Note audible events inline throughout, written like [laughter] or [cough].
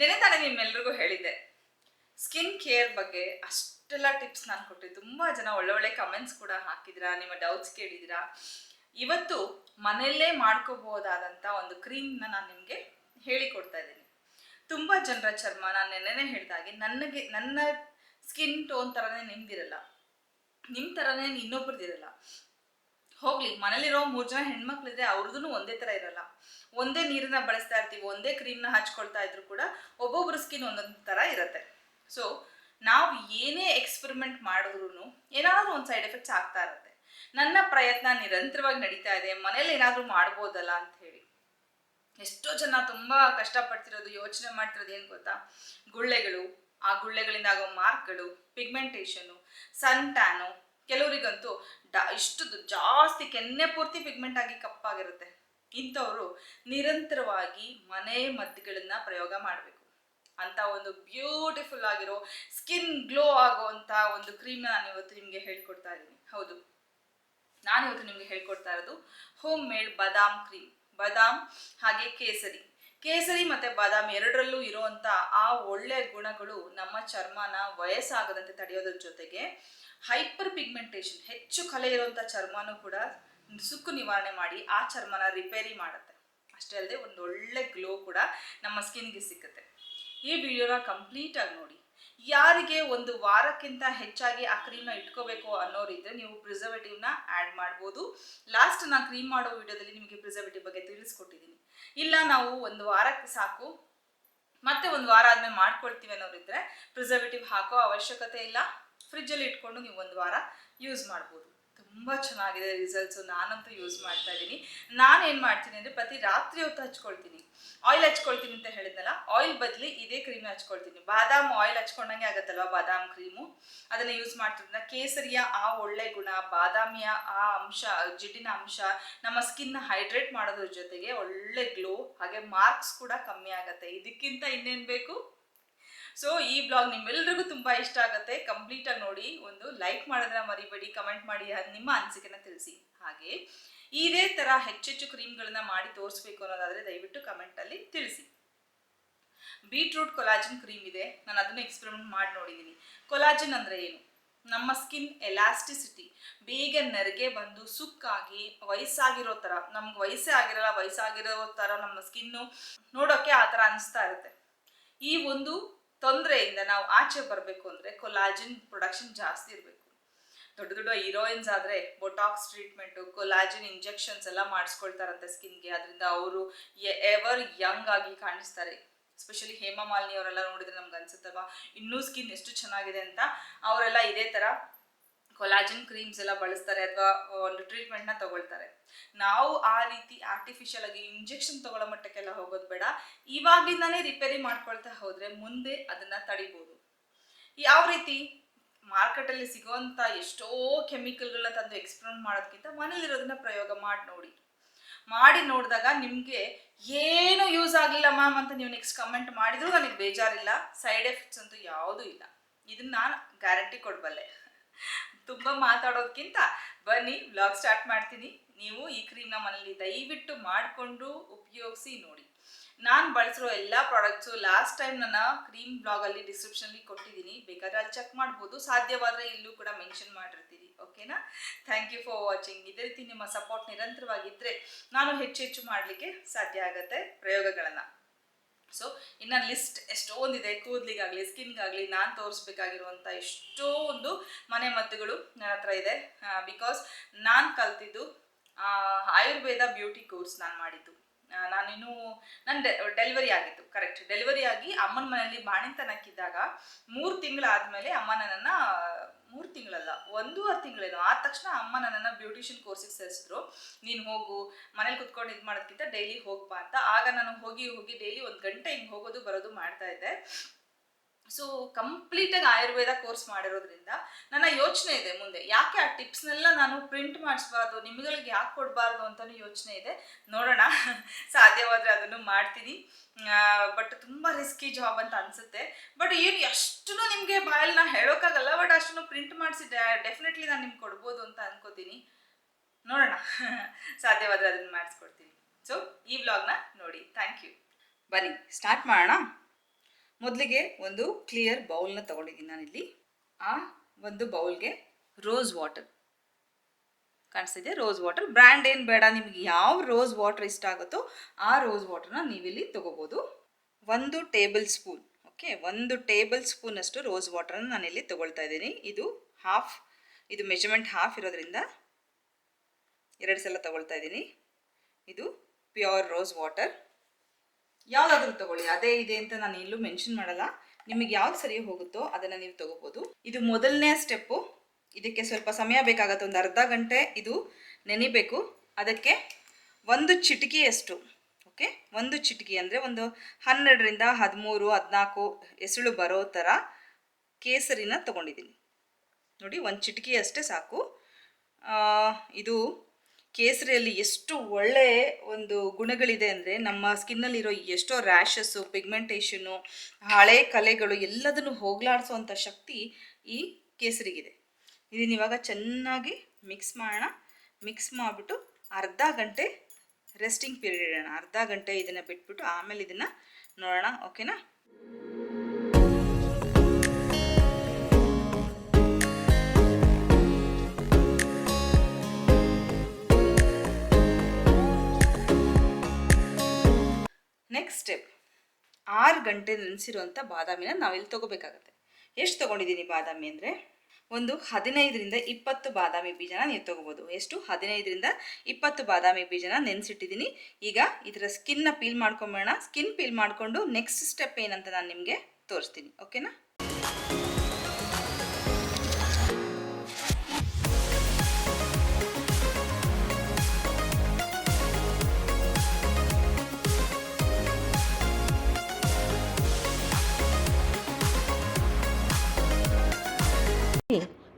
ನೆನೆ ತಾನೇ ನಿಮ್ಮೆಲ್ರಿಗೂ ಹೇಳಿದ್ದೆ. ಸ್ಕಿನ್ ಕೇರ್ ಬಗ್ಗೆ ಅಷ್ಟೆಲ್ಲ ಟಿಪ್ಸ್ ನಾನು ಕೊಟ್ಟೆ ತುಂಬ ಜನ ಒಳ್ಳೆ ಒಳ್ಳೆ ಕಮೆಂಟ್ಸ್ ಕೂಡ ಹಾಕಿದ್ರಾ, ನಿಮ್ಮ ಡೌಟ್ಸ್ ಕೇಳಿದಿರಾ. ಇವತ್ತು ಮನೆಯಲ್ಲೇ ಮಾಡ್ಕೋಬಹುದಾದಂಥ ಒಂದು ಕ್ರೀಮ್ನ ನಾನು ನಿಮಗೆ ಹೇಳಿಕೊಡ್ತಾ ಇದ್ದೀನಿ. ತುಂಬ ಜನರ ಚರ್ಮ, ನಾನು ನೆನ್ನೆನೇ ಹೇಳ್ದಾಗೆ ನನಗೆ, ನನ್ನ ಸ್ಕಿನ್ ಟೋನ್ ತರನೇ ನಿಮ್ದಿರಲ್ಲ. ನಿಮ್ಮ ಥರನೇ ಇನ್ನೊಬ್ರದ್ದಿರಲ್ಲ ಹೋಗ್ಲಿ, ಮನೇಲಿರೋ ಮೂರು ಜನ ಹೆಣ್ಮಕ್ಳಿದ್ರೆ ಅವ್ರದ್ದು ಒಂದೇ ಥರ ಇರಲ್ಲ. ಒಂದೇ ನೀರನ್ನ ಬಳಸ್ತಾ ಇರ್ತೀವಿ, ಒಂದೇ ಕ್ರೀಮ್ನ ಹಚ್ಕೊಳ್ತಾ ಇದ್ರು ಕೂಡ ಒಬ್ಬೊಬ್ಬರ ಸ್ಕಿನ್ ಒಂದೊಂದು ಥರ ಇರುತ್ತೆ. ಸೊ ನಾವು ಏನೇ ಎಕ್ಸ್ಪೆರಿಮೆಂಟ್ ಮಾಡಿದ್ರು ಏನಾದರೂ ಒಂದು ಸೈಡ್ ಎಫೆಕ್ಟ್ಸ್ ಆಗ್ತಾ ಇರುತ್ತೆ. ನನ್ನ ಪ್ರಯತ್ನ ನಿರಂತರವಾಗಿ ನಡೀತಾ ಇದೆ, ಮನೇಲಿ ಏನಾದರೂ ಮಾಡ್ಬೋದಲ್ಲ ಅಂತ ಹೇಳಿ. ಎಷ್ಟೋ ಜನ ತುಂಬ ಕಷ್ಟಪಡ್ತಿರೋದು, ಯೋಚನೆ ಮಾಡ್ತಿರೋದು ಏನು ಗೊತ್ತಾ? ಗುಳ್ಳೆಗಳು, ಆ ಗುಳ್ಳೆಗಳಿಂದ ಆಗೋ ಮಾರ್ಕ್ಗಳು ಪಿಗ್ಮೆಂಟೇಷನು ಸನ್ ಟ್ಯಾನು ಕೆಲವರಿಗಂತೂ ಇಷ್ಟು ಜಾಸ್ತಿ ಕೆನ್ನೆ ಪೂರ್ತಿ ಪಿಗ್ಮೆಂಟ್ ಆಗಿ ಕಪ್ಪಾಗಿರುತ್ತೆ. ಇಂಥವರು ನಿರಂತರವಾಗಿ ಮನೆ ಮದ್ದುಗಳನ್ನ ಪ್ರಯೋಗ ಮಾಡಬೇಕು. ಅಂತ ಒಂದು ಬ್ಯೂಟಿಫುಲ್ ಆಗಿರೋ ಸ್ಕಿನ್ ಗ್ಲೋ ಆಗುವಂಥ ಒಂದು ಕ್ರೀಮ್ ನಾನು ಇವತ್ತು ನಿಮಗೆ ಹೇಳ್ಕೊಡ್ತಾ ಇದ್ದೀನಿ. ಹೌದು. ನಾನು ಇವತ್ತು ನಿಮಗೆ ಹೇಳ್ಕೊಡ್ತಾ ಇರೋದು ಹೋಮ್ ಮೇಡ್ ಬಾದಾಮ್ ಕ್ರೀಮ್ ಬಾದಾಮ್ ಹಾಗೆ ಕೇಸರಿ. ಕೇಸರಿ ಮತ್ತೆ ಬಾದಾಮಿ ಎರಡರಲ್ಲೂ ಇರುವಂತ ಆ ಒಳ್ಳೆ ಗುಣಗಳು ನಮ್ಮ ಚರ್ಮನ ವಯಸ್ಸಾಗದಂತೆ ತಡೆಯೋದ್ರ ಜೊತೆಗೆ ಹೈಪರ್ ಪಿಗ್ಮೆಂಟೇಷನ್, ಹೆಚ್ಚು ಕಲೆ ಇರುವಂತ ಚರ್ಮನೂ ಕೂಡ ಸುಕ್ಕು ನಿವಾರಣೆ ಮಾಡಿ ಆ ಚರ್ಮನ ರಿಪೇರಿ ಮಾಡುತ್ತೆ. ಅಷ್ಟೇ ಅಲ್ಲದೆ ಒಂದು ಒಳ್ಳೆ ಗ್ಲೋ ಕೂಡ ನಮ್ಮ ಸ್ಕಿನ್ಗೆ ಸಿಕ್ಕುತ್ತೆ. ಈ ವಿಡಿಯೋನ ಕಂಪ್ಲೀಟ್ ಆಗಿ ನೋಡಿ. ಯಾರಿಗೆ ಒಂದು ವಾರಕ್ಕಿಂತ ಹೆಚ್ಚಾಗಿ ಆ ಕ್ರೀಮ್ನ ಇಟ್ಕೋಬೇಕು ಅನ್ನೋರಿದ್ರೆ ನೀವು ಪ್ರಿಸರ್ವೇಟಿವ್ನ ಆ್ಯಡ್ ಮಾಡ್ಬೋದು. ಲಾಸ್ಟ್ ನಾನು ಕ್ರೀಮ್ ಮಾಡೋ ವಿಡಿಯೋದಲ್ಲಿ ನಿಮಗೆ ಪ್ರಿಸರ್ವೇಟಿವ್ ಬಗ್ಗೆ ತಿಳಿಸ್ಕೊಟ್ಟಿದ್ದೀನಿ. ಇಲ್ಲ, ನಾವು ಒಂದು ವಾರಕ್ಕೆ ಸಾಕು. ಮತ್ತೆ ಒಂದು ವಾರ ಆದಮೇಲೆ ಮಾಡ್ಕೊಳ್ತೀವಿ ಅನ್ನೋರಿದ್ರೆ ಪ್ರಿಸರ್ವೇಟಿವ್ ಹಾಕೋ ಅವಶ್ಯಕತೆ ಇಲ್ಲ. ಫ್ರಿಜ್ಜಲ್ಲಿ ಇಟ್ಕೊಂಡು ನೀವು ಒಂದು ವಾರ ಯೂಸ್ ಮಾಡ್ಬೋದು. ತುಂಬ ಚೆನ್ನಾಗಿದೆ ರಿಸಲ್ಟ್ಸು ನಾನಂತೂ ಯೂಸ್ ಮಾಡ್ತಾ ಇದ್ದೀನಿ. ನಾನು ಏನು ಮಾಡ್ತೀನಿ ಅಂದರೆ ಪ್ರತಿ ರಾತ್ರಿ ಹೊತ್ತು ಹಚ್ಕೊಳ್ತೀನಿ. ಆಯಿಲ್ ಹಚ್ಕೊಳ್ತೀನಿ ಅಂತ ಹೇಳಿದ್ನಲ್ಲ ಆಯಿಲ್ ಬದಲಿ ಇದೇ ಕ್ರೀಮ್ ಹಚ್ಕೊಳ್ತೀನಿ. ಬಾದಾಮ್ ಆಯಿಲ್ ಹಚ್ಕೊಂಡಂಗೆ ಆಗುತ್ತಲ್ವ ಬಾದಾಮ್ ಕ್ರೀಮು ಅದನ್ನು ಯೂಸ್ ಮಾಡ್ತಿದ್ದ ಕೇಸರಿಯ ಆ ಒಳ್ಳೆ ಗುಣ, ಬಾದಾಮಿಯ ಆ ಅಂಶ, ಜಿಡ್ಡಿನ ಅಂಶ, ನಮ್ಮ ಸ್ಕಿನ್ನ ಹೈಡ್ರೇಟ್ ಮಾಡೋದ್ರ ಜೊತೆಗೆ ಒಳ್ಳೆ ಗ್ಲೋ ಹಾಗೆ ಮಾರ್ಕ್ಸ್ ಕೂಡ ಕಮ್ಮಿ ಆಗುತ್ತೆ. ಇದಕ್ಕಿಂತ ಇನ್ನೇನು ಬೇಕು? ಸೊ ಈ ಬ್ಲಾಗ್ ನಿಮ್ಮೆಲ್ರಿಗೂ ತುಂಬ ಇಷ್ಟ ಆಗುತ್ತೆ. ಕಂಪ್ಲೀಟ್ ಆಗಿ ನೋಡಿ, ಒಂದು ಲೈಕ್ ಮಾಡಿದ್ರೆ ಮರಿಬೇಡಿ ಕಮೆಂಟ್ ಮಾಡಿ ನಿಮ್ಮ ಅನಿಸಿಕೆನ ತಿಳಿಸಿ. ಹಾಗೆ, ಇದೇ ಥರ ಹೆಚ್ಚೆಚ್ಚು ಕ್ರೀಮ್ಗಳನ್ನ ಮಾಡಿ ತೋರಿಸ್ಬೇಕು ಅನ್ನೋದಾದರೆ ದಯವಿಟ್ಟು ಕಮೆಂಟಲ್ಲಿ ತಿಳಿಸಿ. ಬೀಟ್ರೂಟ್ ಕೊಲಾಜಿನ್ ಕ್ರೀಮ್ ಇದೆ. ನಾನು ಅದನ್ನು ಎಕ್ಸ್ಪೆರಿಮೆಂಟ್ ಮಾಡಿ ನೋಡಿದ್ದೀನಿ ಕೊಲಾಜಿನ್ ಅಂದರೆ ಏನು? ನಮ್ಮ ಸ್ಕಿನ್ ಎಲಾಸ್ಟಿಸಿಟಿ ಬೇಗ ನೆರಿಗೆ ಬಂದು ಸುಕ್ಕಾಗಿ, ವಯಸ್ಸಾಗಿರೋ ಥರ ನಮ್ಗೆ ವಯಸ್ಸೇ ಆಗಿರಲ್ಲ, ವಯಸ್ಸಾಗಿರೋ ಥರ ನಮ್ಮ ಸ್ಕಿನ್ನು ನೋಡೋಕ್ಕೆ ಆ ಥರ ಅನಿಸ್ತಾ ಇರುತ್ತೆ. ಈ ಒಂದು ತೊಂದರೆಯಿಂದ ನಾವು ಆಚೆ ಬರಬೇಕು ಅಂದರೆ ಕೊಲಾಜಿನ್ ಪ್ರೊಡಕ್ಷನ್ ಜಾಸ್ತಿ ಇರಬೇಕು. ದೊಡ್ಡ ದೊಡ್ಡ ಹೀರೋಯಿನ್ಸ್ ಆದರೆ ಬೊಟಾಕ್ಸ್ ಟ್ರೀಟ್ಮೆಂಟು ಕೊಲಾಜಿನ್ ಇಂಜೆಕ್ಷನ್ಸ್ ಎಲ್ಲ ಮಾಡಿಸ್ಕೊಳ್ತಾರಂತೆ ಸ್ಕಿನ್ಗೆ ಅದರಿಂದ ಅವರು ಎವರ್ ಯಂಗ್ ಆಗಿ ಕಾಣಿಸ್ತಾರೆ. ಎಸ್ಪೆಷಲಿ ಹೇಮಾ ಮಾಲಿನಿ ಅವರೆಲ್ಲ ನೋಡಿದ್ರೆ ನಮ್ಗೆ ಅನ್ಸುತ್ತಲ್ವಾ? ಇನ್ನೂ ಸ್ಕಿನ್ ಎಷ್ಟು ಚೆನ್ನಾಗಿದೆ ಅಂತ. ಅವರೆಲ್ಲ ಇದೇ ಥರ ಕೊಲಾಜಿನ್ ಕ್ರೀಮ್ಸ್ ಎಲ್ಲ ಬಳಸ್ತಾರೆ ಅಥವಾ ಒಂದು ಟ್ರೀಟ್ಮೆಂಟ್ನ ತಗೊಳ್ತಾರೆ. ನಾವು ಆ ರೀತಿ ಆರ್ಟಿಫಿಷಿಯಲ್ ಆಗಿ ಇಂಜೆಕ್ಷನ್ ತಗೊಳ್ಳೋ ಮಟ್ಟಕ್ಕೆಲ್ಲ ಹೋಗೋದು ಬೇಡ. ಇವಾಗಿಂದಾನೇ ರಿಪೇರಿ ಮಾಡ್ಕೊಳ್ತಾ ಹೋದರೆ ಮುಂದೆ ಅದನ್ನು ತಡಿಬೋದು. ಯಾವ ರೀತಿ? ಮಾರ್ಕೆಟಲ್ಲಿ ಸಿಗೋವಂಥ ಎಷ್ಟೋ ಕೆಮಿಕಲ್ಗಳನ್ನ ತಂದು ಎಕ್ಸ್ಪ್ಲೋರ್ ಮಾಡೋದಕ್ಕಿಂತ ಮನೇಲಿರೋದನ್ನ ಪ್ರಯೋಗ ಮಾಡಿ ನೋಡಿ. ಮಾಡಿ ನೋಡಿದಾಗ ನಿಮಗೆ ಏನು ಯೂಸ್ ಆಗಲಿಲ್ಲ ಮ್ಯಾಮ್ ಅಂತ ನೀವು ನೆಕ್ಸ್ಟ್ ಕಮೆಂಟ್ ಮಾಡಿದ್ರು ನನಗೆ ಬೇಜಾರಿಲ್ಲ. ಸೈಡ್ ಎಫೆಕ್ಟ್ಸ್ ಅಂತೂ ಯಾವುದೂ ಇಲ್ಲ. ಇದನ್ನ ನಾನು ಗ್ಯಾರಂಟಿ ಕೊಡಬಲ್ಲೆ. ತುಂಬ ಮಾತಾಡೋದಕ್ಕಿಂತ ಬನ್ನಿ ಬ್ಲಾಗ್ ಸ್ಟಾರ್ಟ್ ಮಾಡ್ತೀನಿ. ನೀವು ಈ ಕ್ರೀಮ್ನ ಮನೇಲಿ ದಯವಿಟ್ಟು ಮಾಡಿಕೊಂಡು ಉಪಯೋಗಿಸಿ ನೋಡಿ. ನಾನು ಬಳಸಿರೋ ಎಲ್ಲ ಪ್ರಾಡಕ್ಟ್ಸು ಲಾಸ್ಟ್ ಟೈಮ್ ನನ್ನ ಕ್ರೀಮ್ ಬ್ಲಾಗಲ್ಲಿ ಡಿಸ್ಕ್ರಿಪ್ಷನಲ್ಲಿ ಕೊಟ್ಟಿದ್ದೀನಿ. ಬೇಕಾದ್ರೆ ಅಲ್ಲಿ ಚೆಕ್ ಮಾಡ್ಬೋದು. ಸಾಧ್ಯವಾದರೆ ಇಲ್ಲೂ ಕೂಡ ಮೆನ್ಷನ್ ಮಾಡಿರ್ತೀನಿ. ಓಕೆನಾ ಥ್ಯಾಂಕ್ ಯು ಫಾರ್ ವಾಚಿಂಗ್ ಇದೇ ರೀತಿ ನಿಮ್ಮ ಸಪೋರ್ಟ್ ನಿರಂತರವಾಗಿದ್ದರೆ ನಾನು ಹೆಚ್ಚು ಹೆಚ್ಚು ಮಾಡಲಿಕ್ಕೆ ಸಾಧ್ಯ ಆಗುತ್ತೆ ಪ್ರಯೋಗಗಳನ್ನು. ಸೊ ಇನ್ನು ಲಿಸ್ಟ್ ಎಷ್ಟೊಂದಿದೆ ಕೂದಲಿಗಾಗಲಿ, ಸ್ಕಿನ್ಗಾಗಲಿ, ನಾನು ತೋರಿಸ್ಬೇಕಾಗಿರುವಂಥ ಎಷ್ಟೋ ಒಂದು ಮನೆ ಮದ್ದುಗಳು ನನ್ನ ಹತ್ರ ಇದೆ. ಬಿಕಾಸ್ ನಾನು ಕಲ್ತಿದ್ದು ಆಯುರ್ವೇದ ಬ್ಯೂಟಿ ಕೋರ್ಸ್ ನಾನು ಮಾಡಿದ್ದು. ನಾನಿನ್ನು ನನ್ನ ಡೆಲಿವರಿ ಆಗಿತ್ತು ಕರೆಕ್ಟ್ ಡೆಲಿವರಿ ಆಗಿ ಅಮ್ಮನ ಮನೆಯಲ್ಲಿ ಬಾಣಿತನಕ್ಕಿದ್ದಾಗ, ಮೂರು ತಿಂಗಳಾದಮೇಲೆ ಅಮ್ಮ ನನ್ನನ್ನು ಮೂರು ತಿಂಗಳಲ್ಲ, ಒಂದೂವರೆ ತಿಂಗಳೇನು. ಆದ ತಕ್ಷಣ ಅಮ್ಮ ನನ್ನನ್ನು ಬ್ಯೂಟಿಷಿಯನ್ ಕೋರ್ಸಿಗೆ ಸೇರಿಸಿದ್ರು. ನೀನು ಹೋಗು, ಮನೇಲಿ ಕುತ್ಕೊಂಡು ಇದು ಮಾಡೋದಕ್ಕಿಂತ ಡೈಲಿ ಹೋಗ್ಬಾ ಅಂತ. ಆಗ ನಾನು ಹೋಗಿ ಹೋಗಿ ಡೈಲಿ ಒಂದು ಗಂಟೆ ಹಿಂಗೆ ಹೋಗೋದು, ಬರೋದು ಮಾಡ್ತಾ ಇದ್ದೆ. ಸೊ ಕಂಪ್ಲೀಟಾಗಿ ಆಯುರ್ವೇದ ಕೋರ್ಸ್ ಮಾಡಿರೋದ್ರಿಂದ ನನ್ನ ಯೋಚನೆ ಇದೆ ಮುಂದೆ. ಯಾಕೆ ಆ ಟಿಪ್ಸ್ನೆಲ್ಲ ನಾನು ಪ್ರಿಂಟ್ ಮಾಡಿಸ್ಬಾರ್ದು, ನಿಮ್ಗಳಿಗೆ ಯಾಕೆ ಕೊಡಬಾರ್ದು ಅಂತಲೂ ಯೋಚನೆ ಇದೆ. ನೋಡೋಣ. [laughs] ಸಾಧ್ಯವಾದರೆ ಅದನ್ನು ಮಾಡ್ತೀನಿ. ಬಟ್ ತುಂಬ ರಿಸ್ಕಿ ಜಾಬ್ ಅಂತ ಅನ್ಸುತ್ತೆ. ಬಟ್ ಏನು ಎಷ್ಟು ನಿಮಗೆ ಬಾಯಲ್ಲಿ ನಾ ಹೇಳೋಕ್ಕಾಗಲ್ಲ ಬಟ್ ಅಷ್ಟನ್ನು ಪ್ರಿಂಟ್ ಮಾಡಿಸಿ ಡೆಫಿನೆಟ್ಲಿ ನಾನು ನಿಮ್ಗೆ ಕೊಡ್ಬೋದು ಅಂತ ಅನ್ಕೋತೀನಿ. ನೋಡೋಣ. [laughs] ಸಾಧ್ಯವಾದರೆ ಅದನ್ನು ಮಾಡಿಸ್ಕೊಡ್ತೀನಿ. ಸೊ ಈ ವ್ಲಾಗ್ನ ನೋಡಿ. ಥ್ಯಾಂಕ್ ಯು ಬನ್ನಿ. ಸ್ಟಾರ್ಟ್ ಮಾಡೋಣ. ಮೊದಲಿಗೆ ಒಂದು ಕ್ಲಿಯರ್ ಬೌಲ್ನ ತಗೊಂಡಿದ್ದೀನಿ ನಾನಿಲ್ಲಿ. ಆ ಒಂದು ಬೌಲ್ಗೆ ರೋಸ್ ವಾಟರ್ ಕಾಣಿಸ್ತಿದೆ? ರೋಸ್ ವಾಟರ್ ಬ್ರ್ಯಾಂಡ್ ಏನು ಬೇಡ, ನಿಮ್ಗೆ ಯಾವ ರೋಸ್ ವಾಟರ್ ಇಷ್ಟ ಆಗುತ್ತೋ ಆ ರೋಸ್ ವಾಟರ್ನ ನೀವಿಲ್ಲಿ ತಗೋಬೋದು. ಒಂದು ಟೇಬಲ್ ಸ್ಪೂನ್ ಓಕೆ ಒಂದು ಟೇಬಲ್ ಸ್ಪೂನಷ್ಟು ರೋಸ್ ವಾಟರ್ನ ನಾನಿಲ್ಲಿ ತೊಗೊಳ್ತಾ ಇದ್ದೀನಿ. ಇದು ಹಾಫ್ ಇದು ಮೆಜರ್ಮೆಂಟ್ ಹಾಫ್ ಇರೋದ್ರಿಂದ ಎರಡು ಸಲ ತೊಗೊಳ್ತಾ ಇದ್ದೀನಿ. ಇದು ಪ್ಯೂರ್ ರೋಸ್ ವಾಟರ್ ಯಾವುದಾದ್ರೂ ತಗೊಳ್ಳಿ, ಅದೇ ಇದೆ ಅಂತ ನಾನು ಎಲ್ಲೂ ಮೆನ್ಷನ್ ಮಾಡಲ್ಲ. ನಿಮಗೆ ಯಾವ್ದು ಸರಿ ಹೋಗುತ್ತೋ ಅದನ್ನು ನೀವು ತಗೋಬೋದು. ಇದು ಮೊದಲನೇ ಸ್ಟೆಪ್ಪು ಇದಕ್ಕೆ ಸ್ವಲ್ಪ ಸಮಯ ಬೇಕಾಗತ್ತೆ, ಒಂದು ಅರ್ಧ ಗಂಟೆ ಇದು ನೆನಿಬೇಕು. ಅದಕ್ಕೆ ಒಂದು ಚಿಟಿಕೆಯಷ್ಟು ಓಕೆ ಒಂದು ಚಿಟಕಿ ಅಂದರೆ ಒಂದು ಹನ್ನೆರಡರಿಂದ ಹದಿಮೂರು, ಹದಿನಾಲ್ಕು ಎಸಳು ಬರೋ ಥರ ಕೇಸರಿನ ತಗೊಂಡಿದ್ದೀನಿ. ನೋಡಿ, ಒಂದು ಚಿಟಕಿ ಅಷ್ಟೇ ಸಾಕು. ಇದು ಕೇಸರಿಯಲ್ಲಿ ಎಷ್ಟು ಒಳ್ಳೆ ಒಂದು ಗುಣಗಳಿದೆ ಅಂದರೆ ನಮ್ಮ ಸ್ಕಿನ್ನಲ್ಲಿರೋ ಎಷ್ಟೋ ರ್ಯಾಷಸ್ಸು ಪಿಗ್ಮೆಂಟೇಷನು ಹಳೆ ಕಲೆಗಳು ಎಲ್ಲದನ್ನು ಹೋಗ್ಲಾಡಿಸುವಂಥ ಶಕ್ತಿ ಈ ಕೇಸರಿಗಿದೆ. ಇದನ್ನ ಇವಾಗ ಚೆನ್ನಾಗಿ ಮಿಕ್ಸ್ ಮಾಡೋಣ. ಮಿಕ್ಸ್ ಮಾಡಿಬಿಟ್ಟು ಅರ್ಧ ಗಂಟೆ ರೆಸ್ಟಿಂಗ್ ಪೀರಿಯಡ್ ಇಡೋಣ. ಅರ್ಧ ಗಂಟೆ ಇದನ್ನು ಬಿಟ್ಬಿಟ್ಟು ಆಮೇಲೆ ಇದನ್ನು ನೋಡೋಣ ಓಕೆನಾ ನೆಕ್ಸ್ಟ್ ಸ್ಟೆಪ್ ಆರು ಗಂಟೆ ನೆನೆಸಿರುವಂಥ ಬಾದಾಮಿನ ನಾವಿಲ್ಲಿ ತೊಗೋಬೇಕಾಗತ್ತೆ. ಎಷ್ಟು ತೊಗೊಂಡಿದ್ದೀನಿ ಬಾದಾಮಿ ಅಂದರೆ? ಒಂದು ಹದಿನೈದರಿಂದ ಇಪ್ಪತ್ತು ಬಾದಾಮಿ ಬೀಜನ ನೀವು ತೊಗೋಬೋದು. ಎಷ್ಟು? ಹದಿನೈದರಿಂದ ಇಪ್ಪತ್ತು ಬಾದಾಮಿ ಬೀಜನ ನೆನೆಸಿಟ್ಟಿದ್ದೀನಿ ಈಗ ಇದರ ಸ್ಕಿನ್ನ ಪೀಲ್ ಮಾಡ್ಕೊಂಬೋಣ ಸ್ಕಿನ್ ಪೀಲ್ ಮಾಡಿಕೊಂಡು ನೆಕ್ಸ್ಟ್ ಸ್ಟೆಪ್ ಏನಂತ ನಾನು ನಿಮಗೆ ತೋರಿಸ್ತೀನಿ. ಓಕೆನಾ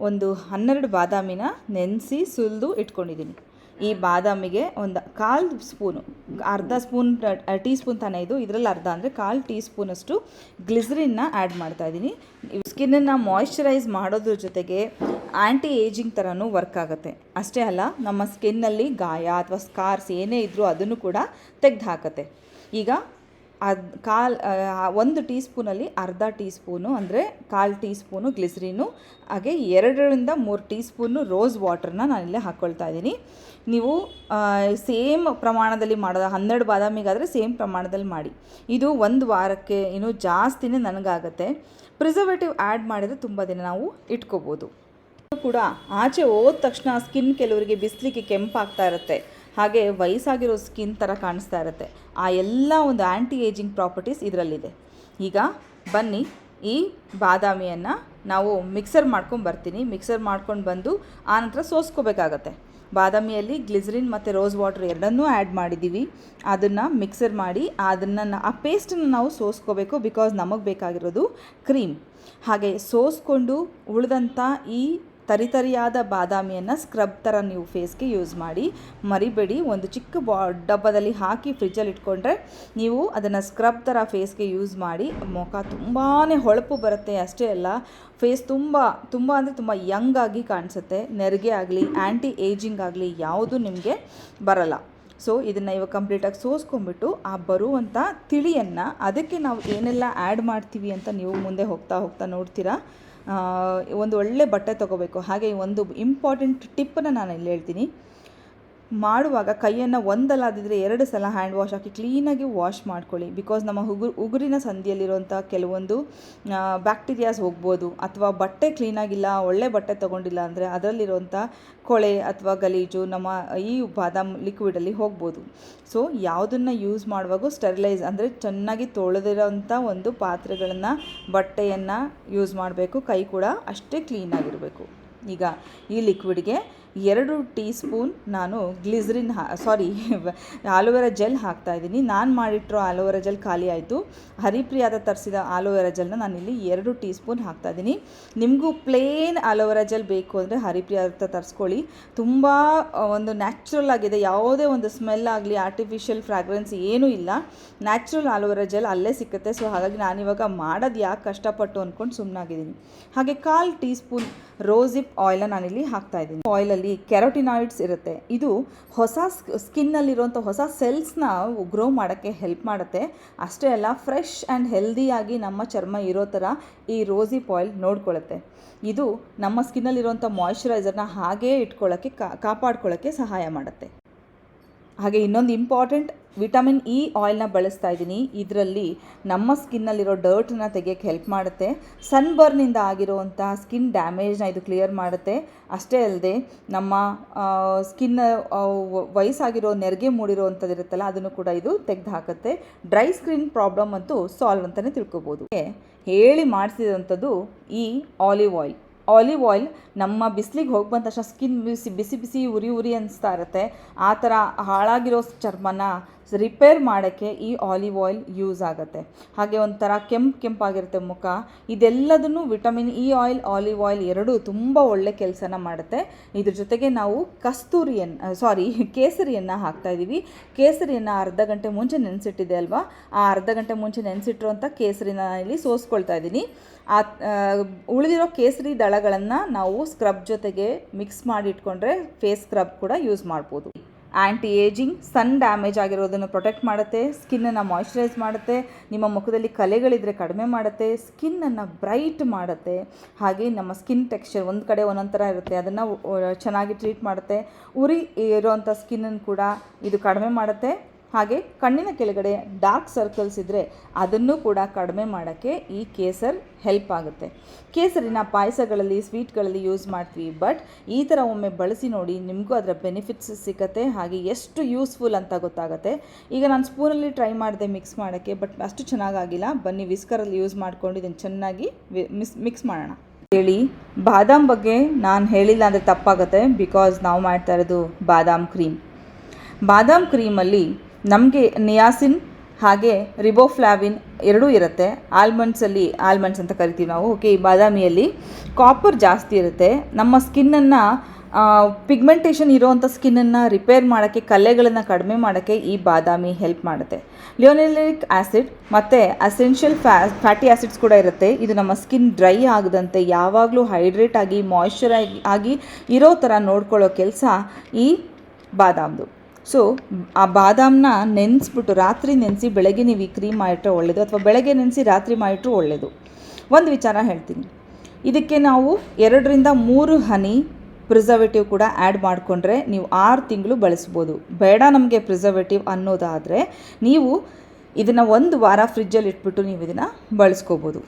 ಒಂದು ಹನ್ನೆರಡು ಬಾದಾಮಿನ ನೆನೆಸಿ ಸುಲಿದು ಇಟ್ಕೊಂಡಿದ್ದೀನಿ. ಈ ಬಾದಾಮಿಗೆ ಒಂದು ಕಾಲು ಸ್ಪೂನು, ಅರ್ಧ ಸ್ಪೂನ್ ಟೀ ಸ್ಪೂನ್ ತಾನೇ ಇದು, ಇದರಲ್ಲಿ ಅರ್ಧ ಅಂದರೆ ಕಾಲು ಟೀ ಸ್ಪೂನಷ್ಟು ಗ್ಲಿಸರಿನ್ನ ಆ್ಯಡ್ ಮಾಡ್ತಾ ಇದ್ದೀನಿ. ಸ್ಕಿನ್ನನ್ನು ಮಾಯಿಶ್ಚರೈಸ್ ಮಾಡೋದ್ರ ಜೊತೆಗೆ ಆ್ಯಂಟಿ ಏಜಿಂಗ್ ಥರನೂ ವರ್ಕ್ ಆಗುತ್ತೆ. ಅಷ್ಟೇ ಅಲ್ಲ, ನಮ್ಮ ಸ್ಕಿನ್ನಲ್ಲಿ ಗಾಯ ಅಥವಾ ಸ್ಕಾರ್ಸ್ ಏನೇ ಇದ್ದರೂ ಅದನ್ನು ಕೂಡ ತೆಗೆದು ಹಾಕತ್ತೆ. ಈಗ ಅದು ಕಾಲು ಒಂದು ಟೀ ಸ್ಪೂನಲ್ಲಿ ಅರ್ಧ ಟೀ ಸ್ಪೂನು ಅಂದರೆ ಕಾಲು ಟೀ ಸ್ಪೂನು ಗ್ಲಿಸ್ರಿನು, ಹಾಗೆ ಎರಡರಿಂದ ಮೂರು ಟೀ ಸ್ಪೂನು ರೋಸ್ ವಾಟರ್ನ ನಾನಿಲ್ಲೇ ಹಾಕ್ಕೊಳ್ತಾ ಇದ್ದೀನಿ. ನೀವು ಸೇಮ್ ಪ್ರಮಾಣದಲ್ಲಿ ಮಾಡೋದು ಹನ್ನೆರಡು ಬಾದಾಮಿಗಾದರೆ ಸೇಮ್ ಪ್ರಮಾಣದಲ್ಲಿ ಮಾಡಿ. ಇದು ಒಂದು ವಾರಕ್ಕೆ ಇನ್ನೂ ಜಾಸ್ತಿನೇ ನನಗಾಗತ್ತೆ. ಪ್ರಿಸರ್ವೇಟಿವ್ ಆ್ಯಡ್ ಮಾಡಿದರೆ ತುಂಬ ದಿನ ನಾವು ಇಟ್ಕೋಬೋದು. ಕೂಡ ಆಚೆ ಹೋದ ತಕ್ಷಣ ಸ್ಕಿನ್ ಕೆಲವರಿಗೆ ಬಿಸಿಲಿಗೆ ಕೆಂಪಾಗ್ತಾ ಇರುತ್ತೆ. ಹಾಗೆ ವಯಸ್ಸಾಗಿರೋ ಸ್ಕಿನ್ ಥರ ಕಾಣಿಸ್ತಾ ಇರುತ್ತೆ. ಆ ಎಲ್ಲ ಒಂದು ಆ್ಯಂಟಿ ಏಜಿಂಗ್ ಪ್ರಾಪರ್ಟೀಸ್ ಇದರಲ್ಲಿದೆ. ಈಗ ಬನ್ನಿ, ಈ ಬಾದಾಮಿಯನ್ನು ನಾವು ಮಿಕ್ಸರ್ ಮಾಡ್ಕೊಂಡು ಬರ್ತೀನಿ. ಮಿಕ್ಸರ್ ಮಾಡ್ಕೊಂಡು ಬಂದು ಆನಂತರ ಸೋಸ್ಕೋಬೇಕಾಗತ್ತೆ. ಬಾದಾಮಿಯಲ್ಲಿ ಗ್ಲಿಸರಿನ್ ಮತ್ತು ರೋಸ್ ವಾಟರ್ ಎರಡನ್ನೂ ಆ್ಯಡ್ ಮಾಡಿದ್ದೀವಿ ಅದನ್ನು ಮಿಕ್ಸರ್ ಮಾಡಿ ಅದನ್ನು ಆ ಪೇಸ್ಟನ್ನು ನಾವು ಸೋಸ್ಕೋಬೇಕು ಬಿಕಾಸ್ ನಮಗೆ ಬೇಕಾಗಿರೋದು ಕ್ರೀಮ್ ಹಾಗೆ ಸೋಸ್ಕೊಂಡು ಉಳಿದಂಥ ಈ ತರಿತರಿಯಾದ ಬಾದಾಮಿಯನ್ನು ಸ್ಕ್ರಬ್ ಥರ ನೀವು ಫೇಸ್ಗೆ ಯೂಸ್ ಮಾಡಿ, ಮರಿಬೇಡಿ, ಒಂದು ಚಿಕ್ಕ ಬಾ, ಡಬ್ಬದಲ್ಲಿ ಹಾಕಿ ಫ್ರಿಜ್ಜಲ್ಲಿ ಇಟ್ಕೊಂಡ್ರೆ ನೀವು ಅದನ್ನು ಸ್ಕ್ರಬ್ ಥರ ಫೇಸ್ಗೆ ಯೂಸ್ ಮಾಡಿ, ಮುಖ ತುಂಬಾ ಹೊಳಪು ಬರುತ್ತೆ. ಅಷ್ಟೇ ಅಲ್ಲ ಫೇಸ್ ತುಂಬ ತುಂಬ ಅಂದರೆ ತುಂಬ ಯಂಗ್ ಆಗಿ ಕಾಣಿಸುತ್ತೆ. ನೆರಿಗೆ ಆಗಲಿ ಆ್ಯಂಟಿ ಏಜಿಂಗ್ ಆಗಲಿ ಯಾವುದು ನಿಮಗೆ ಬರಲ್ಲ. ಸೊ ಇದನ್ನು ಇವಾಗ ಕಂಪ್ಲೀಟಾಗಿ ಸೋಸ್ಕೊಂಡ್ಬಿಟ್ಟು ಆ ಬರುವಂಥ ತಿಳಿಯನ್ನು ಅದಕ್ಕೆ ನಾವು ಏನೆಲ್ಲ ಆ್ಯಡ್ ಮಾಡ್ತೀವಿ ಅಂತ ನೀವು ಮುಂದೆ ಹೋಗ್ತಾ ಹೋಗ್ತಾ ನೋಡ್ತೀರಾ? ಒಂದು ಒಳ್ಳೆ ಬಟ್ಟೆ ತಗೋಬೇಕು. ಹಾಗೆ ಒಂದು ಇಂಪಾರ್ಟೆಂಟ್ ಟಿಪ್ಪನ್ನು ನಾನು ಇಲ್ಲಿ ಹೇಳ್ತೀನಿ. ಮಾಡುವಾಗ ಕೈಯನ್ನು ಒಂದಲ್ಲಾದಿದ್ರೆ ಎರಡು ಸಲ ಹ್ಯಾಂಡ್ ವಾಶ್ ಹಾಕಿ ಕ್ಲೀನಾಗಿ ವಾಶ್ ಮಾಡ್ಕೊಳ್ಳಿ. ಬಿಕಾಸ್ ನಮ್ಮ ಉಗುರು ಉಗುರಿನ ಸಂಧಿಯಲ್ಲಿರುವಂಥ ಕೆಲವೊಂದು ಬ್ಯಾಕ್ಟೀರಿಯಾಸ್ ಹೋಗ್ಬೋದು. ಅಥವಾ ಬಟ್ಟೆ ಕ್ಲೀನಾಗಿಲ್ಲ ಒಳ್ಳೆ ಬಟ್ಟೆ ತೊಗೊಂಡಿಲ್ಲ ಅಂದರೆ ಅದರಲ್ಲಿರುವಂಥ ಕೊಳೆ ಅಥವಾ ಗಲೀಜು, ನಮ್ಮ ಈ ಬಾದಾಮ್ ಲಿಕ್ವಿಡಲ್ಲಿ ಹೋಗ್ಬೋದು. ಸೊ ಯಾವುದನ್ನು ಯೂಸ್ ಮಾಡುವಾಗೂ ಸ್ಟೆರಿಲೈಸ್ ಅಂದರೆ ಚೆನ್ನಾಗಿ ತೊಳೆದಿರೋಂಥ ಒಂದು ಪಾತ್ರೆಗಳನ್ನು, ಬಟ್ಟೆಯನ್ನು ಯೂಸ್ ಮಾಡಬೇಕು. ಕೈ ಕೂಡ ಅಷ್ಟೇ ಕ್ಲೀನಾಗಿರಬೇಕು ಈಗ ಈ ಲಿಕ್ವಿಡ್ಗೆ ಎರಡು ಟೀ ಸ್ಪೂನ್ ನಾನು ಗ್ಲಿಸ್ರಿನ್ ಹಾ, ಸಾರಿ, ಆಲೋವೆರಾ ಜೆಲ್ ಹಾಕ್ತಾ ಇದ್ದೀನಿ. ನಾನು ಮಾಡಿಟ್ಟಿರೋ ಆಲೋವೆರಾ ಜೆಲ್ ಖಾಲಿ ಆಯಿತು. ಹರಿಪ್ರಿಯಾದ ತರಿಸಿದ ಆಲೋವೆರಾ ಜೆಲ್ನ ನಾನಿಲ್ಲಿ ಎರಡು ಟೀ ಸ್ಪೂನ್ ಹಾಕ್ತಾ ಇದ್ದೀನಿ. ನಿಮಗೂ ಪ್ಲೇನ್ ಆಲೋವೆರಾ ಜೆಲ್ ಬೇಕು ಅಂದರೆ ಹರಿಪ್ರಿಯಾದ ತರಿಸ್ಕೊಳ್ಳಿ. ತುಂಬ ಒಂದು ನ್ಯಾಚುರಲ್ ಆಗಿದೆ. ಯಾವುದೇ ಒಂದು ಸ್ಮೆಲ್ ಆಗಲಿ, ಆರ್ಟಿಫಿಷಿಯಲ್ ಫ್ರಾಗ್ರೆನ್ಸ್ ಏನೂ ಇಲ್ಲ. ನ್ಯಾಚುರಲ್ ಆಲೋವೆರಾ ಜೆಲ್ ಅಲ್ಲೇ ಸಿಕ್ಕುತ್ತೆ. ಸೊ, ಹಾಗಾಗಿ ನಾನಿವಾಗ ಮಾಡೋದು ಯಾಕೆ ಕಷ್ಟಪಟ್ಟು ಅಂದ್ಕೊಂಡು ಸುಮ್ಮನಾಗಿದ್ದೀನಿ ಹಾಗೆ ಕಾಲು ಟೀ ಸ್ಪೂನ್ ರೋಸಿಪ್ ಆಯಿಲ್ನ ನಾನಿಲ್ಲಿ ಹಾಕ್ತಾ ಇದ್ದೀನಿ. ಆಯಿಲಲ್ಲಿ ಇದರಲ್ಲಿ ಕ್ಯಾರೋಟಿನಾಯ್ಡ್ಸ್ ಇರುತ್ತೆ. ಇದು ಹೊಸ ಸ್ಕಿನ್ನಲ್ಲಿರುವಂಥ ಹೊಸ ಸೆಲ್ಸ್ನ ಗ್ರೋ ಮಾಡೋಕ್ಕೆ ಹೆಲ್ಪ್ ಮಾಡುತ್ತೆ. ಅಷ್ಟೇ ಅಲ್ಲ, ಫ್ರೆಶ್ ಆ್ಯಂಡ್ ಹೆಲ್ದಿಯಾಗಿ ನಮ್ಮ ಚರ್ಮ ಇರೋ ಥರ ಈ ರೋಸಿ ಪಾಯಿಲ್ ನೋಡ್ಕೊಳ್ಳುತ್ತೆ. ಇದು ನಮ್ಮ ಸ್ಕಿನ್ನಲ್ಲಿರುವಂಥ ಮಾಯಿಶ್ಚರೈಸರ್ನ ಹಾಗೇ ಇಟ್ಕೊಳ್ಳೋಕ್ಕೆ ಕಾಪಾಡ್ಕೊಳ್ಳೋಕ್ಕೆ ಸಹಾಯ ಮಾಡುತ್ತೆ. ಹಾಗೆ ಇನ್ನೊಂದು ಇಂಪಾರ್ಟೆಂಟ್ ವಿಟಮಿನ್ ಇ ಆಯಿಲ್ನ ಬಳಸ್ತಾ ಇದ್ದೀನಿ. ಇದರಲ್ಲಿ ನಮ್ಮ ಸ್ಕಿನ್ನಲ್ಲಿರೋ ಡರ್ಟನ್ನ ತೆಗಿಯೋಕ್ಕೆ ಹೆಲ್ಪ್ ಮಾಡುತ್ತೆ. ಸನ್ಬರ್ನಿಂದ ಆಗಿರುವಂಥ ಸ್ಕಿನ್ ಡ್ಯಾಮೇಜ್ನ ಇದು ಕ್ಲಿಯರ್ ಮಾಡುತ್ತೆ. ಅಷ್ಟೇ ಅಲ್ಲದೆ ನಮ್ಮ ಸ್ಕಿನ್ ವಯಸ್ಸಾಗಿರೋ ನೆರಿಗೆ ಮೂಡಿರುವಂಥದ್ದು ಇರುತ್ತಲ್ಲ, ಅದನ್ನು ಕೂಡ ಇದು ತೆಗೆದು ಹಾಕುತ್ತೆ ಡ್ರೈ ಸ್ಕಿನ್ ಪ್ರಾಬ್ಲಮ್ ಅಂತೂ ಸಾಲ್ವ್ ಅಂತಲೇ ತಿಳ್ಕೊಬೋದು. ಹೇಳಿ ಮಾಡಿಸಿದಂಥದ್ದು ಈ ಆಲಿವ್ ಆಯಿಲ್ ಆಲಿವ್ ಆಯಿಲ್ ನಮ್ಮ ಬಿಸಿಲಿಗೆ ಹೋಗಿ ಬಂದ ತಕ್ಷಣ ಸ್ಕಿನ್ ಬಿಸಿ ಬಿಸಿ ಬಿಸಿ ಉರಿ ಉರಿ ಅನಿಸ್ತಾ ಇರುತ್ತೆ. ಆ ಥರ ಹಾಳಾಗಿರೋ ಚರ್ಮನ ರಿಪೇರ್ ಮಾಡೋಕ್ಕೆ ಈ ಆಲಿವ್ ಆಯಿಲ್ ಯೂಸ್ ಆಗುತ್ತೆ. ಹಾಗೆ ಒಂಥರ ಕೆಂಪು ಕೆಂಪಾಗಿರುತ್ತೆ ಮುಖ. ಇದೆಲ್ಲದನ್ನು vitamin E oil, olive oil ಎರಡೂ ತುಂಬ ಒಳ್ಳೆ ಕೆಲಸನ ಮಾಡುತ್ತೆ. ಇದ್ರ ಜೊತೆಗೆ ನಾವು ಕಸ್ತೂರಿಯನ್ನು ಸಾರಿ, ಕೇಸರಿಯನ್ನು ಹಾಕ್ತಾ ಇದ್ದೀವಿ ಕೇಸರಿಯನ್ನು ಅರ್ಧ ಗಂಟೆ ಮುಂಚೆ ನೆನೆಸಿಟ್ಟಿದೆ ಅಲ್ವಾ? ಆ ಅರ್ಧ ಗಂಟೆ ಮುಂಚೆ ನೆನೆಸಿಟ್ಟಿರುವಂಥ ಕೇಸರಿನ ಇಲ್ಲಿ ಸೋಸ್ಕೊಳ್ತಾ ಇದ್ದೀನಿ ಆ ಉಳಿದಿರೋ ಕೇಸರಿ ದಳಗಳನ್ನು ನಾವು ಸ್ಕ್ರಬ್ ಜೊತೆಗೆ ಮಿಕ್ಸ್ ಮಾಡಿ ಇಟ್ಕೊಂಡ್ರೆ ಫೇಸ್ ಸ್ಕ್ರಬ್ ಕೂಡ ಯೂಸ್ ಮಾಡ್ಬೋದು. ಆ್ಯಂಟಿ ಏಜಿಂಗ್ ಸನ್ ಡ್ಯಾಮೇಜ್ ಆಗಿರೋದನ್ನು ಪ್ರೊಟೆಕ್ಟ್ ಮಾಡುತ್ತೆ ಸ್ಕಿನ್ನನ್ನು ಮಾಯ್ಶ್ಚರೈಸ್ ಮಾಡುತ್ತೆ, ನಿಮ್ಮ ಮುಖದಲ್ಲಿ ಕಲೆಗಳಿದ್ರೆ ಕಡಿಮೆ ಮಾಡುತ್ತೆ ಸ್ಕಿನ್ನನ್ನು ಬ್ರೈಟ್ ಮಾಡುತ್ತೆ. ಹಾಗೆ ನಮ್ಮ ಸ್ಕಿನ್ ಟೆಕ್ಸ್ಚರ್ ಒಂದು ಕಡೆ ಒಂದೊಂದು ಥರ ಇರುತ್ತೆ. ಅದನ್ನು ಚೆನ್ನಾಗಿ ಟ್ರೀಟ್ ಮಾಡುತ್ತೆ. ಉರಿ ಇರೋವಂಥ ಸ್ಕಿನ್ನನ್ನು ಕೂಡ ಇದು ಕಡಿಮೆ ಮಾಡುತ್ತೆ. ಹಾಗೆ ಕಣ್ಣಿನ ಕೆಳಗಡೆ ಡಾರ್ಕ್ ಸರ್ಕಲ್ಸ್ ಇದ್ದರೆ ಅದನ್ನು ಕೂಡ ಕಡಿಮೆ ಮಾಡೋಕ್ಕೆ ಈ ಕೇಸರ್ ಹೆಲ್ಪ್ ಆಗುತ್ತೆ. ಕೇಸರಿನ ಪಾಯಸಗಳಲ್ಲಿ ಸ್ವೀಟ್ಗಳಲ್ಲಿ ಯೂಸ್ ಮಾಡ್ತೀವಿ ಬಟ್ ಈ ಥರ ಒಮ್ಮೆ ಬಳಸಿ ನೋಡಿ ನಿಮಗೂ ಅದರ ಬೆನಿಫಿಟ್ಸ್ ಸಿಗುತ್ತೆ, ಹಾಗೆ ಎಷ್ಟು ಯೂಸ್ಫುಲ್ ಅಂತ ಗೊತ್ತಾಗುತ್ತೆ. ಈಗ ನಾನು ಸ್ಪೂನಲ್ಲಿ ಟ್ರೈ ಮಾಡಿದೆ ಮಿಕ್ಸ್ ಮಾಡೋಕ್ಕೆ ಬಟ್ ಅಷ್ಟು ಚೆನ್ನಾಗಾಗಿಲ್ಲ. ಬನ್ನಿ ವಿಸ್ಕರಲ್ಲಿ ಯೂಸ್ ಮಾಡ್ಕೊಂಡು ಇದನ್ನು ಚೆನ್ನಾಗಿ ಮಿಸ್ ಮಿಕ್ಸ್ ಮಾಡೋಣ. ಹೇಳಿ, ಬಾದಾಮ್ ಬಗ್ಗೆ ನಾನು ಹೇಳಿಲ್ಲ ಅಂದರೆ ತಪ್ಪಾಗುತ್ತೆ ಬಿಕಾಸ್ ನಾವು ಮಾಡ್ತಾ ಇರೋದು ಬಾದಾಮ್ ಕ್ರೀಮ್ ಬಾದಾಮ್ ಕ್ರೀಮಲ್ಲಿ ನಮಗೆ ನಿಯಾಸಿನ್ ಹಾಗೆ ರಿಬೋಫ್ಲಾವಿನ್ ಎರಡೂ ಇರುತ್ತೆ. ಆಲ್ಮಂಡ್ಸಲ್ಲಿ ಆಲ್ಮಂಡ್ಸ್ ಅಂತ ಕರಿತೀವಿ ನಾವು. ಓಕೆ, ಈ ಬಾದಾಮಿಯಲ್ಲಿ ಕಾಪರ್ ಜಾಸ್ತಿ ಇರುತ್ತೆ. ನಮ್ಮ ಸ್ಕಿನ್ನನ್ನು ಪಿಗ್ಮೆಂಟೇಷನ್ ಇರೋವಂಥ ಸ್ಕಿನ್ನನ್ನು ರಿಪೇರ್ ಮಾಡೋಕ್ಕೆ, ಕಲೆಗಳನ್ನು ಕಡಿಮೆ ಮಾಡೋಕ್ಕೆ ಈ ಬಾದಾಮಿ ಹೆಲ್ಪ್ ಮಾಡುತ್ತೆ. ಲಿಯೋನೆಲಿಕ್ ಆ್ಯಸಿಡ್ ಮತ್ತು ಅಸೆನ್ಷಿಯಲ್ ಫ್ಯಾ ಫ್ಯಾಟಿ ಆ್ಯಸಿಡ್ಸ್ ಕೂಡ ಇರುತ್ತೆ. ಇದು ನಮ್ಮ ಸ್ಕಿನ್ ಡ್ರೈ ಆಗದಂತೆ ಯಾವಾಗಲೂ ಹೈಡ್ರೇಟ್ ಆಗಿ ಮಾಯ್ಶ್ಚರ್ ಆಗಿ ಇರೋ ಥರ ನೋಡ್ಕೊಳ್ಳೋ ಕೆಲಸ ಈ ಬಾದಾಮ್ದು. ಸೊ ಆ ಬಾದಾಮನ್ನ ನೆನೆಸ್ಬಿಟ್ಟು ರಾತ್ರಿ ನೆನೆಸಿ ಬೆಳಗ್ಗೆ ನೀವು ಈ ಕ್ರೀಮ್ ಮಾಡಿಟ್ರೆ ಒಳ್ಳೆಯದು ಅಥವಾ ಬೆಳಗ್ಗೆ ನೆನೆಸಿ ರಾತ್ರಿ ಮಾಡಿಟ್ರೂ ಒಳ್ಳೆಯದು ಒಂದು ವಿಚಾರ ಹೇಳ್ತೀನಿ. ಇದಕ್ಕೆ ನಾವು ಎರಡರಿಂದ ಮೂರು ಹನಿ ಪ್ರಿಸರ್ವೇಟಿವ್ ಕೂಡ ಆ್ಯಡ್ ಮಾಡಿಕೊಂಡ್ರೆ ನೀವು ಆರು ತಿಂಗಳು ಬಳಸ್ಬೋದು. ಬೇಡ ನಮಗೆ ಪ್ರಿಸರ್ವೇಟಿವ್ ಅನ್ನೋದಾದರೆ ನೀವು ಇದನ್ನು ಒಂದು ವಾರ ಫ್ರಿಜ್ಜಲ್ಲಿ ಇಟ್ಬಿಟ್ಟು ನೀವು ಇದನ್ನು ಬಳಸ್ಕೋಬೋದು.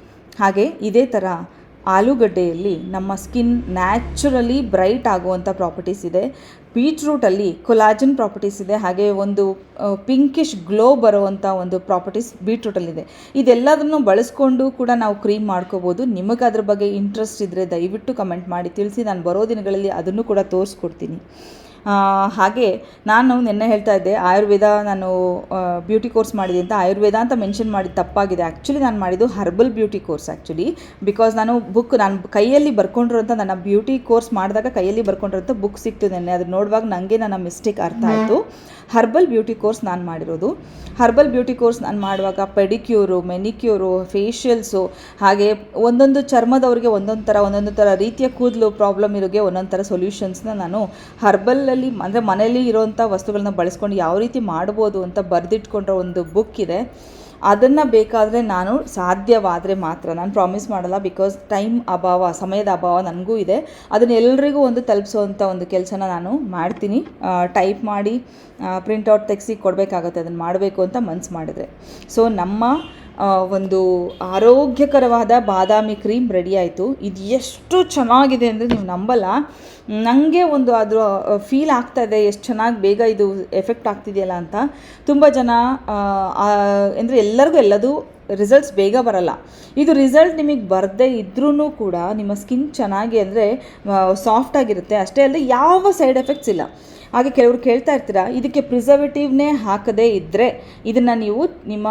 ಹಾಗೆ ಇದೇ ಥರ ಆಲೂಗಡ್ಡೆಯಲ್ಲಿ ನಮ್ಮ ಸ್ಕಿನ್ ನ್ಯಾಚುರಲಿ ಬ್ರೈಟ್ ಆಗುವಂಥ ಪ್ರಾಪರ್ಟೀಸ್ ಇದೆ. ಬೀಟ್ರೂಟಲ್ಲಿ ಕೊಲಾಜನ್ ಪ್ರಾಪರ್ಟೀಸ್ ಇದೆ. ಹಾಗೆ ಒಂದು ಪಿಂಕಿಶ್ ಗ್ಲೋ ಬರುವಂಥ ಒಂದು ಪ್ರಾಪರ್ಟೀಸ್ ಬೀಟ್ರೂಟಲ್ಲಿದೆ ಇದೆಲ್ಲದನ್ನು ಬಳಸ್ಕೊಂಡು ಕೂಡ ನಾವು ಕ್ರೀಮ್ ಮಾಡ್ಕೋಬೋದು. ನಿಮಗೆ ಅದ್ರ ಬಗ್ಗೆ ಇಂಟ್ರೆಸ್ಟ್ ಇದ್ದರೆ ದಯವಿಟ್ಟು ಕಮೆಂಟ್ ಮಾಡಿ. ತಿಳಿಸಿ ನಾನು ಬರೋ ದಿನಗಳಲ್ಲಿ ಅದನ್ನು ಕೂಡ ತೋರಿಸ್ಕೊಡ್ತೀನಿ. ಹಾಗೆ ನಾನು ನಿನ್ನೆ ಹೇಳ್ತಾ ಇದ್ದೆ ಆಯುರ್ವೇದ ನಾನು ಬ್ಯೂಟಿ ಕೋರ್ಸ್ ಮಾಡಿದೆ ಅಂತ. ಆಯುರ್ವೇದ ಅಂತ ಮೆನ್ಷನ್ ಮಾಡಿದ್ದು ತಪ್ಪಾಗಿದೆ. ಆ್ಯಕ್ಚುಲಿ ನಾನು ಮಾಡಿದ್ದು herbal beauty course actually because ನಾನು ಬುಕ್ ನಾನು ಕೈಯಲ್ಲಿ ಬರ್ಕೊಂಡಿರೋಂಥ ನನ್ನ ಬ್ಯೂಟಿ ಕೋರ್ಸ್ ಮಾಡಿದಾಗ ಕೈಯಲ್ಲಿ ಬರ್ಕೊಂಡಿರೋಂಥ ಬುಕ್ ಸಿಕ್ತು ನಿನ್ನೆ. ಅದನ್ನ ನೋಡುವಾಗ ನನಗೆ ನನ್ನ ಮಿಸ್ಟೇಕ್ ಅರ್ಥ ಆಯಿತು. ಹರ್ಬಲ್ ಬ್ಯೂಟಿ ಕೋರ್ಸ್ ನಾನು ಮಾಡಿರೋದು. ಹರ್ಬಲ್ ಬ್ಯೂಟಿ ಕೋರ್ಸ್ ನಾನು ಮಾಡುವಾಗ ಪೆಡಿಕ್ಯೂರು ಮೆನಿಕ್ಯೂರು ಫೇಶಿಯಲ್ಸು ಹಾಗೆ ಒಂದೊಂದು ಚರ್ಮದವ್ರಿಗೆ ಒಂದೊಂದು ಥರ ಒಂದೊಂದು ಥರ ರೀತಿಯ ಕೂದಲು ಪ್ರಾಬ್ಲಮ್ ಇರೋಗೆ ಒಂದೊಂದು ಥರ ಸೊಲ್ಯೂಷನ್ಸ್ನ ನಾನು ಹರ್ಬಲಲ್ಲಿ ಅಂದರೆ ಮನೆಯಲ್ಲಿ ಇರೋವಂಥ ವಸ್ತುಗಳನ್ನ ಬಳಸ್ಕೊಂಡು ಯಾವ ರೀತಿ ಮಾಡ್ಬೋದು ಅಂತ ಬರೆದಿಟ್ಕೊಂಡಿರೋ ಒಂದು ಬುಕ್ ಇದೆ. ಅದನ್ನು ಬೇಕಾದರೆ ನಾನು ಸಾಧ್ಯವಾದರೆ ಮಾತ್ರ. ನಾನು ಪ್ರಾಮಿಸ್ ಮಾಡಲ್ಲ ಬಿಕಾಸ್ ಟೈಮ್ ಅಭಾವ, ಸಮಯದ ಅಭಾವ ನನಗೂ ಇದೆ. ಅದನ್ನು ಎಲ್ರಿಗೂ ಒಂದು ತಲುಪಿಸೋವಂಥ ಒಂದು ಕೆಲಸನ ನಾನು ಮಾಡ್ತೀನಿ. ಟೈಪ್ ಮಾಡಿ ಪ್ರಿಂಟೌಟ್ ತೆಗೆಸಿ ಕೊಡಬೇಕಾಗತ್ತೆ. ಅದನ್ನು ಮಾಡಬೇಕು ಅಂತ ಮನ್ಸು ಮಾಡಿದರೆ. ಸೊ ನಮ್ಮ ಒಂದು ಆರೋಗ್ಯಕರವಾದ ಬಾದಾಮಿ ಕ್ರೀಮ್ ರೆಡಿ ಆಯಿತು. ಇದು ಎಷ್ಟು ಚೆನ್ನಾಗಿದೆ ಅಂದರೆ ನೀವು ನಂಬಲ್ಲ. ನನಗೆ ಒಂದು ಅದರ ಫೀಲ್ ಆಗ್ತಾ ಇದೆ, ಎಷ್ಟು ಚೆನ್ನಾಗಿ ಬೇಗ ಇದು ಎಫೆಕ್ಟ್ ಆಗ್ತಿದೆಯಲ್ಲ ಅಂತ. ತುಂಬ ಜನ ಅಂದರೆ ಎಲ್ಲರಿಗೂ ಎಲ್ಲದು ರಿಸಲ್ಟ್ಸ್ ಬೇಗ ಬರಲ್ಲ. ಇದು ರಿಸಲ್ಟ್ ನಿಮಗೆ ಬರದೇ ಇದ್ರೂ ಕೂಡ ನಿಮ್ಮ ಸ್ಕಿನ್ ಚೆನ್ನಾಗಿ ಅಂದರೆ ಸಾಫ್ಟಾಗಿರುತ್ತೆ ಅಷ್ಟೇ ಅಲ್ಲದೆ ಯಾವ ಸೈಡ್ ಎಫೆಕ್ಟ್ಸ್ ಇಲ್ಲ. ಹಾಗೆ ಕೆಲವರು ಕೇಳ್ತಾ ಇರ್ತೀರಾ, ಇದಕ್ಕೆ ಪ್ರಿಸರ್ವೇಟಿವ್ನೇ ಹಾಕದೇ ಇದ್ದರೆ ಇದನ್ನು ನೀವು ನಿಮ್ಮ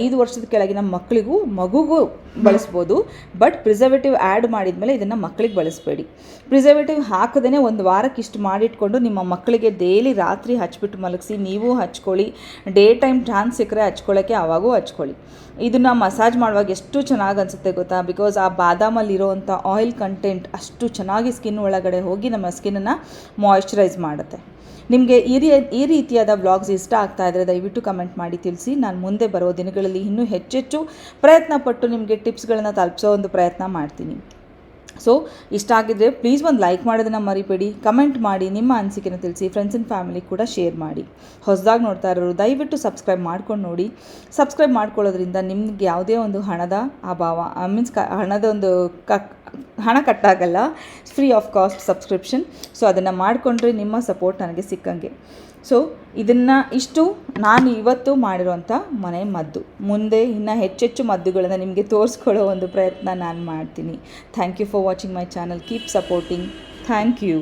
ಐದು ವರ್ಷದ ಕೆಳಗಿನ ಮಕ್ಕಳಿಗೂ ಮಗುಗೂ ಬಳಸ್ಬೋದು. ಬಟ್ ಪ್ರಿಸರ್ವೇಟಿವ್ ಆ್ಯಡ್ ಮಾಡಿದ್ಮೇಲೆ ಇದನ್ನು ಮಕ್ಕಳಿಗೆ ಬಳಸಬೇಡಿ. ಪ್ರಿಸರ್ವೇಟಿವ್ ಹಾಕದೇ ಒಂದು ವಾರಕ್ಕೆ ಇಷ್ಟು ಮಾಡಿಟ್ಕೊಂಡು ನಿಮ್ಮ ಮಕ್ಕಳಿಗೆ ಡೈಲಿ ರಾತ್ರಿ ಹಚ್ಬಿಟ್ಟು ಮಲಗಿಸಿ, ನೀವು ಹಚ್ಕೊಳ್ಳಿ, ಡೇ ಟೈಮ್ ಚಾನ್ಸ್ ಸಿಕ್ಕರೆ ಹಚ್ಕೊಳ್ಳೋಕ್ಕೆ ಆವಾಗೂ ಹಚ್ಕೊಳ್ಳಿ. ಇದನ್ನು ಮಸಾಜ್ ಮಾಡುವಾಗ ಎಷ್ಟು ಚೆನ್ನಾಗಿ ಅನಿಸುತ್ತೆ ಗೊತ್ತಾ? ಬಿಕಾಸ್ ಆ ಬಾದಾಮಲ್ಲಿರೋವಂಥ ಆಯಿಲ್ ಕಂಟೆಂಟ್ ಅಷ್ಟು ಚೆನ್ನಾಗಿ ಸ್ಕಿನ್ ಒಳಗಡೆ ಹೋಗಿ ನಮ್ಮ ಸ್ಕಿನ್ನನ್ನು ಮಾಯಿಶ್ಚರೈಸ್ ಮಾಡುತ್ತೆ. ನಿಮಗೆ ಈ ರೀ, ಈ ರೀತಿಯಾದ ವ್ಲಾಗ್ಸ್ ಇಷ್ಟ ಆಗ್ತಾ ಇದ್ದರೆ ದಯವಿಟ್ಟು ಕಮೆಂಟ್ ಮಾಡಿ ತಿಳಿಸಿ. ನಾನು ಮುಂದೆ ಬರೋ ದಿನಗಳಲ್ಲಿ ಇನ್ನೂ ಹೆಚ್ಚೆಚ್ಚು ಪ್ರಯತ್ನ ಪಟ್ಟು ನಿಮಗೆ ಟಿಪ್ಸ್ಗಳನ್ನು ತಲುಪಿಸೋ ಒಂದು ಪ್ರಯತ್ನ ಮಾಡ್ತೀನಿ. ಸೊ ಇಷ್ಟ ಆಗಿದ್ರೆ ಪ್ಲೀಸ್ ಒಂದು ಲೈಕ್ ಮಾಡೋದನ್ನು ಮರಿಬೇಡಿ ಕಮೆಂಟ್ ಮಾಡಿ, ನಿಮ್ಮ ಅನಿಸಿಕೆನ ತಿಳಿಸಿ ಫ್ರೆಂಡ್ಸ್ ಆ್ಯಂಡ್ ಫ್ಯಾಮಿಲಿ ಕೂಡ ಶೇರ್ ಮಾಡಿ. ಹೊಸದಾಗಿ ನೋಡ್ತಾ ಇರೋರು ದಯವಿಟ್ಟು ಸಬ್ಸ್ಕ್ರೈಬ್ ಮಾಡ್ಕೊಂಡು ನೋಡಿ. ಸಬ್ಸ್ಕ್ರೈಬ್ ಮಾಡ್ಕೊಳ್ಳೋದ್ರಿಂದ ನಿಮ್ಗೆ ಯಾವುದೇ ಒಂದು ಹಣದ ಅಭಾವ ಮೀನ್ಸ್ ಹಣದ ಒಂದು ಕ ಹಣ ಕಟ್ಟಾಗಲ್ಲ free of cost subscription so ಅದನ್ನು ಮಾಡಿಕೊಂಡ್ರೆ ನಿಮ್ಮ ಸಪೋರ್ಟ್ ನನಗೆ ಸಿಕ್ಕಂಗೆ. ಸೊ ಇದನ್ನು ಇಷ್ಟು ನಾನು ಇವತ್ತು ಮಾಡಿರೋಂಥ ಮನೆ ಮದ್ದು. ಮುಂದೆ ಇನ್ನು ಹೆಚ್ಚೆಚ್ಚು ಮದ್ದುಗಳನ್ನು ನಿಮಗೆ ತೋರಿಸ್ಕೊಳ್ಳೋ ಒಂದು ಪ್ರಯತ್ನ ನಾನು ಮಾಡ್ತೀನಿ. Thank you for watching my channel keep supporting thank you